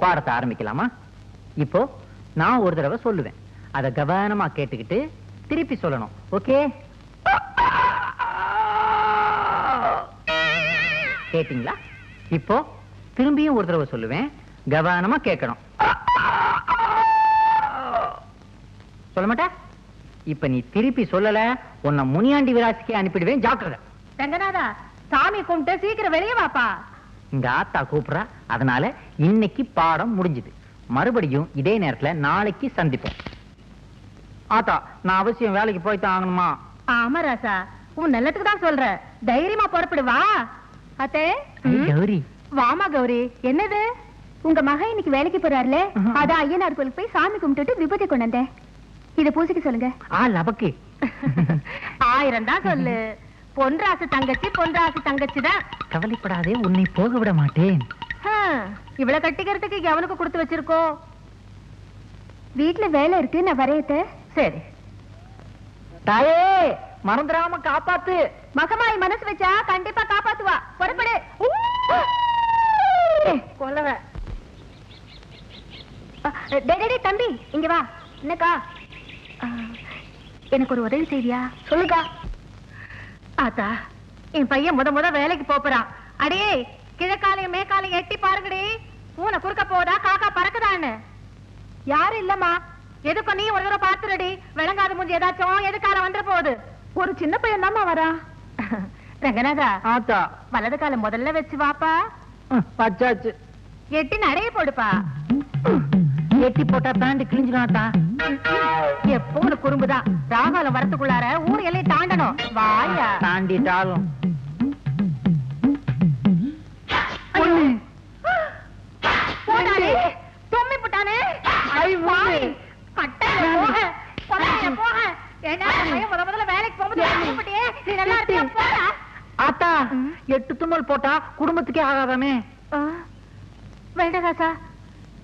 பாடத்தை ஆரம்பிக்கலாமா? இப்போ நான் ஒரு தடவை சொல்லுவேன். அதை கவனமா கேட்டுக்கிட்டு திருப்பி சொல்லணும். ஓகே? கேட்டீங்களா? இப்போ திரும்பியும் ஒரு தடவை சொல்லுவேன். கவனமா கேட்கணும். சொல்ல மாட்டா? இப்ப நீ திருப்பி சொல்லல உன்னை முனியாண்டி விராசிக்கு அனுப்பிடுவேன். ஜாக்கிரதை. ரங்கநாதா சாமி கும்பிட்டு சீக்கிரம் வெளியே வாப்பா. இங்க ஆத்தா கூப்பிடுறா. அதனால இன்னைக்கு பாடம் முடிஞ்சுது. மறுபடியும் இதே நேரத்துல நாளைக்கு சந்திப்போம். ஆத்தா நான் அவசியம் வேலைக்கு போய்தான் ஆகணுமா? ஆமா ராசா உன் நல்லதுக்கு தான் சொல்ற தைரியமா புறப்படு வா. அத்தே கௌரி. வாமா கௌரி என்னது? உங்க மகன் இன்னைக்கு வேலைக்கு போறாருல. அதான் ஐயனார் கோயிலுக்கு போய் சாமி கும்பிட்டுட்டு விபூதி கொண்டு வந்தேன். இத பூசிக்க சொல்லுங்க. ஆ லபக்கு. ஆயிரம் தான் சொல்லு. பொன்ராசு தங்கச்சி பொன்ராசு தங்கச்சி தான். கவலைப்படாதே உன்னை போக விட மாட்டேன் இவ்வளவு கட்டிக்கிறதுக்கு எவனுக்கு கொடுத்து வச்சிருக்கோம் வீட்டுல வேலை இருக்கு நான் வரையத்த. சரி. தாயே மறந்துடாம காப்பாத்து. மகமாய் மனசு வச்சா கண்டிப்பா காப்பாத்துவா. புறப்படு. கொல்லவ. தம்பி இங்க வா. என்னக்கா? எனக்கு ஒரு உதவி செய்வியா? சொல்லுக்கா. ஆத்தா என் பையன் முத முத வேலைக்கு போறான் அடே கிழக்காலையும் மேக்காலையும் எட்டி பாருங்கடி. பூனை குறுக்க போதா காக்கா பறக்குதான்னு. யாரும் இல்லம்மா? எதுக்கும் நீ ஒரு தடவை பாத்துறடி விளங்காத மூஞ்சி ஏதாச்சும் எதுக்கால வந்துட போகுது? ஒரு சின்ன பையன் தாமா வரா. ரங்கநாதா ஆத்தா. வலது காலம் முதல்ல வச்சு வாப்பா. வச்சாச்சு. எட்டி நடைய போடுப்பா. எட்டி போட்டா தாண்டி கிழிஞ்சிடும் ஆத்தா எப்போ ஒரு குறும்புதான் ராகாலம் வரத்துக்குள்ளார ஊர் எல்லையை தாண்டணும். வாயா. தாண்டிட்டாலும். எட்டு தும்மல் போட்டா குடும்பத்துக்கே ஆகாதாமே. வேண்டாம்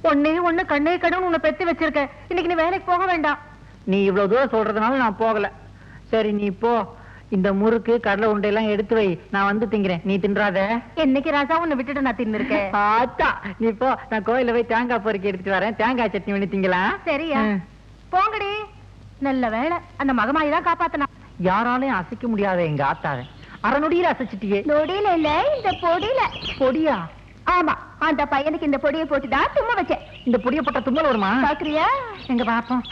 ஒன்னே ஒண்ணு கண்ணே கடன் உன்னை பெத்து வச்சிருக்க இன்னைக்கு நீ வேலைக்கு போக வேண்டாம். நீ இவ்வளவு தூரம் சொல்றதுனால நான் போகல. சரி நீ போ. இந்த முறுக்கு கடலை உண்டையெல்லாம் எடுத்து வை. நான் வந்து திங்கிறேன். நீ தின்றாத. என்னைக்கு ராசா உன்னை விட்டுட்டு நான் தின்னு இருக்கேன் ஆத்தா நீ போ. நான் கோயில்ல போய் தேங்காய் பொறுக்கி எடுத்துட்டு வரேன். தேங்காய் சட்னி பண்ணி திங்கலாம் சரியா. போங்கடி. நல்ல வேலை அந்த மகமாயி தான் காப்பாத்தனா. யாராலையும் அசைக்க முடியாத எங்க ஆத்தாவை. அரை நொடியில அசைச்சிட்டியே. நொடியில இல்ல இந்த பொடியில. பொடியா? ஆமா அந்த பையனுக்கு இந்த பொடியை போட்டுதான் சும்மா வச்சேன். இந்த பொடிய போட்ட தும்மல் வருமா? பாக்குறியா எங்க பாப்போம்.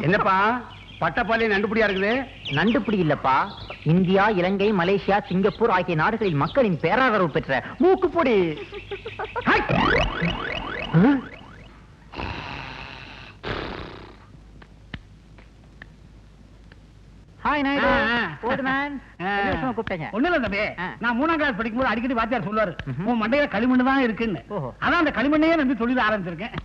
என்னப்பா? பட்டப்பாளையம் நண்டுபடியா இருக்குது? நண்டுப்பிடி இல்லப்பா. இந்தியா இலங்கை மலேசியா சிங்கப்பூர் ஆகிய நாடுகளில் மக்களின் பேராதரவு பெற்ற மூக்குப்பொடி ஹை! ஆ? ஹாய் நாயுடு ஓல்டு மேன் என்ன விஷயமா கூப்பிட்டீங்க. ஒண்ணு இல்ல தம்பி. ஆ. நான் மூணாம் கிளாஸ் படிக்கும்போது அடிக்கடி வாத்தியார் சொல்லுவாரு ம்ஹும். உன் மண்டையில களிமண் தான் இருக்குன்னு. ஓஹோ. அதான் அந்த களிமண்ணையே வந்து தொழில் ஆரம்பிச்சிருக்கேன்.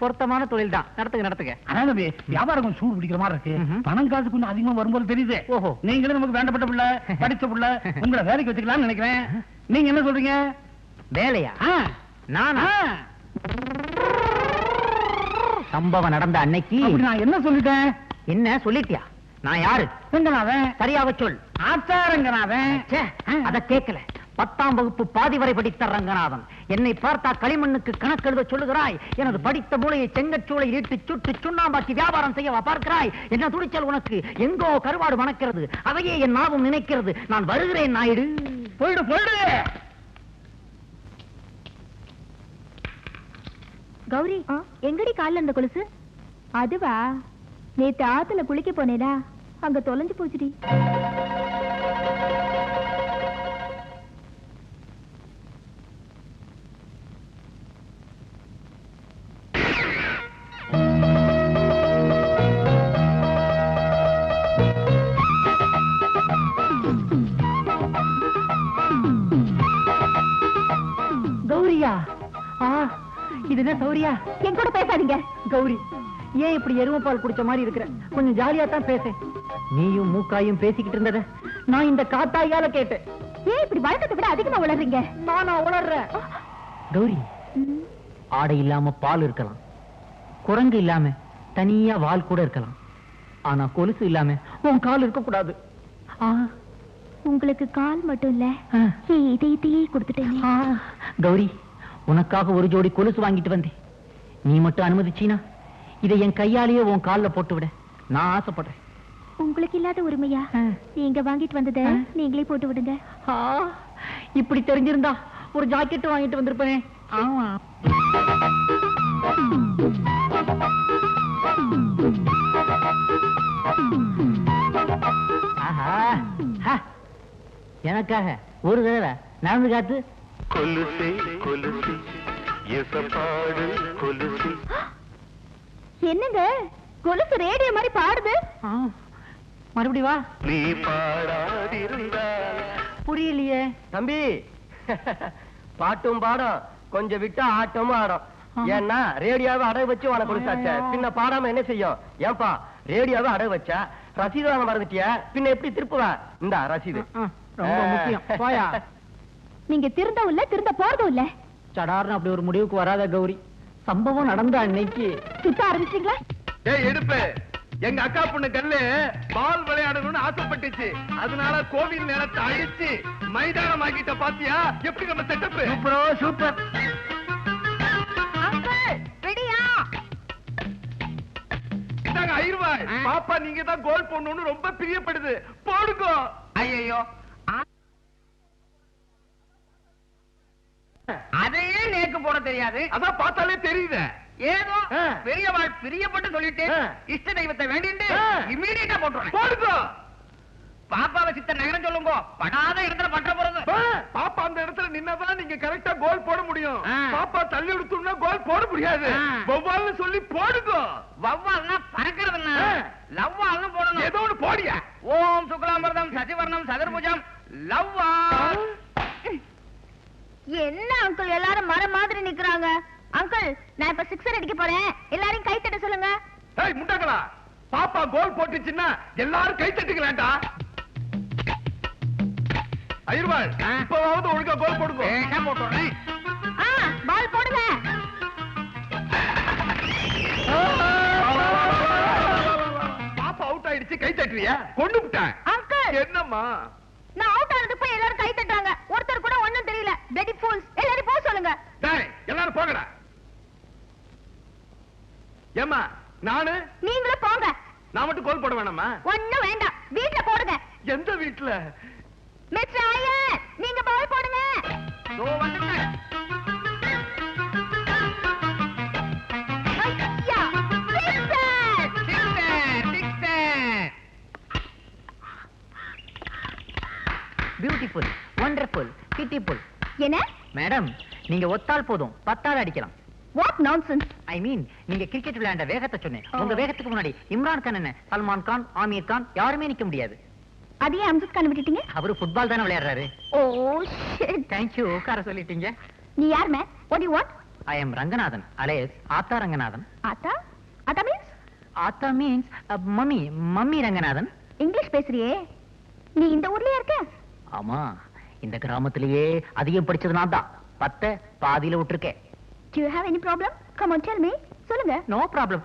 பொருத்தமான தொழில் தான் நடத்துங்க நடத்துங்க. அதான் தம்பி வியாபாரம் கொஞ்சம் சூடு பிடிக்கிற மாதிரி இருக்கு. ம்ஹும். பணம் காசு கொஞ்சம் அதிகமா வரும்போது தெரியுது. ஓஹோ. நீங்களும் நமக்கு வேண்டப்பட்ட பிள்ளை படிச்ச பிள்ளை உங்களை வேலைக்கு வச்சுக்கலாம்னு நினைக்கிறேன். நீங்க என்ன சொல்றீங்க? வேலையா. நானா. சம்பவம் நடந்த அன்னைக்கு நான் என்ன சொல்லிட்டேன்? என்ன சொல்லிட்டியா? நான் யாரு? ரங்கநாதன் சரியாக சொல். ஆச்சா ரங்கநாதன். ச்சே, அத கேட்கல பத்தாம் வகுப்பு பாதி வரை படித்த ரங்கநாதன். என்னை பார்த்தா களிமண்ணுக்கு கணக்கெழுத சொல்லுகிறாய். எனது படித்த மூளையை செங்கச்சூளை ஈட்டு சுட்டு சுண்ணாம்பாக்கி வியாபாரம் செய்யவா பார்க்கிறாய்? என்ன துணிச்சல் உனக்கு? எங்கோ கருவாடு மணக்கிறது அதையே என் நாவும் நினைக்கிறது. நான் வருகிறேன் நாயுடு. போயிடு போயிடு. கௌரி எங்கடி கால்ல அந்த கொலுசு? அதுவா? நேத்து ஆத்துல குளிக்க போனேடா. அங்க தொலைஞ்சு போச்சுடி. கௌரியா. ஆ இது என்ன சௌரியா என் கூட பேசாதீங்க. கௌரி. ஏன் இப்படி எருமை பால் குடிச்ச மாதிரி இருக்கிற? கொஞ்சம் ஜாலியா தான் பேச. நீயும் மூக்காயும் பேசிக்கிட்டு இருந்தத நான் இந்த காத்தாயால கேட்டேன். ஏன் இப்படி வழக்கத்தை விட அதிகமா வளர்றீங்க நானா உணர்றேன் கௌரி ஆடை இல்லாம பால் இருக்கலாம். குரங்கு இல்லாம தனியா வால் கூட இருக்கலாம். ஆனா கொலுசு இல்லாம உன் கால் இருக்க கூடாது உங்களுக்கு கால் மட்டும் இல்ல. இதயத்தையே கொடுத்துட்டேனே. கௌரி உனக்காக ஒரு ஜோடி கொலுசு வாங்கிட்டு வந்தேன். நீ மட்டும் அனுமதிச்சீனா? இதை என் கையாலேயே உன் கால்ல போட்டு விட நான் ஆசைப்படுறேன். உங்களுக்கு இல்லாத உரிமையா? நீங்க வாங்கிட்டு வந்தத. நீங்களே போட்டு விடுங்க ஆ, இப்படி தெரிஞ்சிருந்தா ஒரு ஜாக்கெட் வாங்கிட்டு வந்திருப்பேன். ஆமா. ஆஹா, ஹா. எனக்காக ஒரு தடவை நடந்து காத்து கொலுசே கொலுசே எசப்பாடு கொலுசே. என்னங்க? கொலுசு ரேடியோ மாதிரி பாடுது. மறுபடி வா. நீ பாடாதிருந்தால். புரியலையே. தம்பி பாட்டும் பாடம் கொஞ்சம் விட்டா ஆட்டமும் ஆடும். ஏன்னா ரேடியோவை அடகு வச்சு உனக்கு கொடுத்தாச்சே. பின்ன பாடாம என்ன செய்யும்? ஏன்பா ரேடியோவை அடகு வச்சா? ரசீது வாங்க மறந்துட்டிய? பின்ன எப்படி திருப்புவ? இந்த ரசீது. ஆ, ரொம்ப முக்கியம். போயா. நீங்க திருந்தவும் இல்ல திருந்த போறதும் இல்ல. சடார்னு அப்படி ஒரு முடிவுக்கு வராத கௌரி. சம்பவம் நடந்த அன்னைக்கு சுத்த ஆரம்பிச்சிட்டீங்களா? ஏய் எடுப்பு. எங்க அக்கா பொண்ணு கல்லு பால் விளையாடணும்னு ஆசைப்பட்டுச்சு. அதனால கோவில் நேரத்தை அழிச்சு மைதானம் ஆக்கிட்ட பாத்தியா? எப்படி நம்ம செட்டப் சூப்பரோ சூப்பர். ரெடியா இதாங்க ஐருவாய் பாப்பா நீங்க தான் கோல் போடணும்னு ரொம்ப பிரியப்படுது. போடுங்க. ஐயோ போட தெரியாது. அதான் பார்த்தாலே தெரியுது. ஏதோ. பெரியவாள் பிரியப்பட்டு சொல்லிட்டு. இஷ்ட தெய்வத்தை வேண்டிட்டு ஆ. இம்மீடியட்டா போட்டுறேன் போடுங்க. பாப்பாவை சித்த நகரம் சொல்லுங்க. படாத இடத்துல பற்ற போறது. பாப்பா அந்த இடத்துல நின்னாதான் நீங்க கரெக்டா கோல் போட முடியும். பாப்பா தள்ளி விடுத்தோம்னா கோல் போட முடியாது. ஆ. வௌவால்னு சொல்லி போடுங்க. வவ்வால்னா பறக்கிறதுன்னா ஆ. லவ்வால்னு போடணும். ஏதோ ஒண்ணு போடியா. ஓம் சுக்லாம்பரதம் சசிவர்ணம் சதுர்புஜம். லவ்வால் என்ன அங்கிள் எல்லாரும் மரம் மாதிரி நிக்கிறாங்க? அங்கிள் நான் இப்ப சிக்ஸர் அடிக்க போறேன். எல்லாரையும் கை தட்ட சொல்லுங்க. ஏய் முண்டங்களா பாப்பா கோல் போட்டுச்சுன்னா எல்லாரும் கை தட்டுக்கலாம்டா. ஐயர்வாள் ஆ. இப்பவாவது ஒழுங்கா கோல் போடுங்க. வேணா போட்டுறேன் ஆ பால் போடுங்க. பாப்பா அவுட் ஆயிடுச்சு கை தட்டுறியா? கொண்டு விட்டேன். அங்கிள் என்னம்மா நான் அவுட் ஆனது போய் எல்லாரும் கை தட்டுறாங்க ஒருத்தர் கூட ஒண்ணும் தெரியல பெடி ஃபூல்ஸ் எல்லாரும் போக சொல்லுங்க டேய் எல்லாரும் போங்கடா ஏம்மா நானு? நீங்களும் போங்க. நான் மட்டும் கோல் போட வேணாமா? ஒண்ணும் வேண்டாம். வீட்ல போடுங்க. எந்த வீட்டுல மிஸ்டர் ஐயர் நீங்க பால் போடுங்க. தோ வந்துட்டேன். ஐயா sixer sixer sixer beautiful wonderful beautiful என்ன? மேடம் நீங்க ஒத்தால் போதும். பத்தால் அடிக்கலாம். வாட் நான்சென்ஸ் ஐ மீன் நீங்க கிரிக்கெட் விளையாண்ட வேகத்தை சொன்னேன். Oh. உங்க வேகத்துக்கு முன்னாடி இம்ரான் கான் என்ன? சல்மான் கான் ஆமீர் கான் யாருமே நிக்க முடியாது. அதையே அம்சத் கான விட்டுட்டீங்க? அவரு ஃபுட்பால் தானே விளையாடுறாரு. ஓ ஷிட் தேங்க்யூ உட்கார சொல்லிட்டீங்க. நீ யார் man what you want I am Ranganathan alias Aatha Ranganathan. Aatha? Aatha means Aatha means mummy mummy Ranganathan. English பேசுறியே. நீ இந்த ஊர்லயே இருக்க? ஆமா இந்த கிராமத்திலேயே அதிகம் படிச்சது நான் தான் பத்த பாதியில விட்டுருக்கேன். Do you have any problem? Come on, tell me. சொல்லுங்க. No problem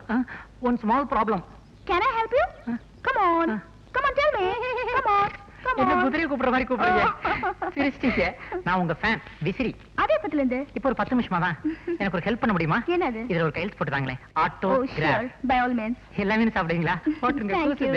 one small problem Can I help you? Huh? Come on. Huh? Come on, tell me. Come on. Come என்ன கூப்பிடுற மாதிரி கூப்பிடுறீங்க சிரிச்சிட்டீங்க நான் உங்க ஃபேன் விசிறி அதே பத்துல இருந்து. இப்போ ஒரு பத்து நிமிஷமா தான் எனக்கு ஒரு ஹெல்ப் பண்ண முடியுமா என்னது? இதுல ஒரு கையெழுத்து போட்டுதாங்களே auto. autograph By all means. எல்லாமே சாப்பிடுவீங்களா போட்டுருங்க.